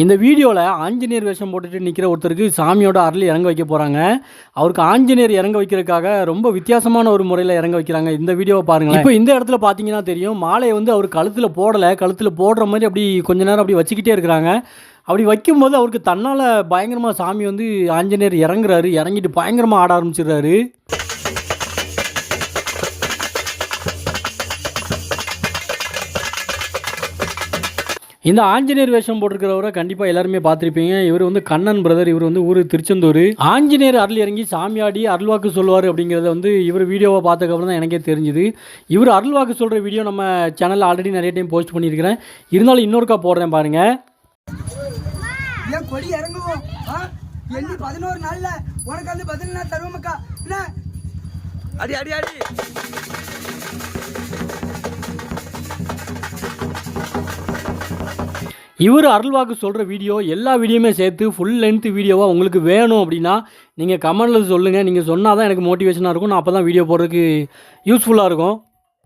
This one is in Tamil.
இந்த வீடியோவில் ஆஞ்சநேயர் வேஷம் போட்டுட்டு நிற்கிற ஒருத்தருக்கு சாமியோட அருள் இறங்க வைக்க போகிறாங்க அவருக்கு ஆஞ்சநேயர் இறங்க வைக்கிறதுக்காக ரொம்ப வித்தியாசமான ஒரு முறையில் இறங்க வைக்கிறாங்க. இந்த வீடியோவை பாருங்க இப்போ இந்த இடத்துல பார்த்தீங்கன்னா தெரியும் மாலையை வந்து அவர் கழுத்தில் போடலை கழுத்தில் போடுற மாதிரி அப்படி கொஞ்ச நேரம் அப்படி வச்சுக்கிட்டே இருக்கிறாங்க. அப்படி வைக்கும்போது அவருக்கு தன்னால் பயங்கரமாக சாமி வந்து ஆஞ்சநேயர் இறங்குறாரு இறங்கிட்டு பயங்கரமாக ஆட ஆரம்பிச்சிடுறாரு. இந்த ஆஞ்சநேயர் வேஷம் போட்டிருக்கிறவரை கண்டிப்பாக எல்லாருமே பார்த்துருப்பீங்க. இவர் வந்து கண்ணன் பிரதர் இவர் வந்து ஊர் திருச்செந்தூர். ஆஞ்சநேயர் அருள் இறங்கி சாமியாடி அருள்வாக்கு சொல்லுவார் அப்படிங்கிறத வந்து இவர் வீடியோவை பார்த்ததுக்கப்புறம் தான் எனக்கே தெரிஞ்சுது. இவர் அருள்வாக்கு சொல்கிற வீடியோ நம்ம சேனலில் ஆல்ரெடி நிறைய டைம் போஸ்ட் பண்ணியிருக்கிறேன். இருந்தாலும் இன்னொருக்கா போடுறேன் பாருங்கள் ஏன் கொடி இறங்குவோம் எண்ணி பதினோரு நாள்ல உனக்கு வந்து பதில் நான் அடி அடி அடி. இவர் அருள்வாக்கு சொல்கிற வீடியோ எல்லா வீடியோமே சேர்த்து ஃபுல் லென்த் வீடியோவாக உங்களுக்கு வேணும் அப்படின்னா நீங்கள் கமெண்டில் சொல்லுங்கள் நீங்கள் சொன்னால் தான் எனக்கு மோட்டிவேஷனாக இருக்கும். நான் அப்போ தான் வீடியோ போடுறதுக்கு யூஸ்ஃபுல்லாக இருக்கும்.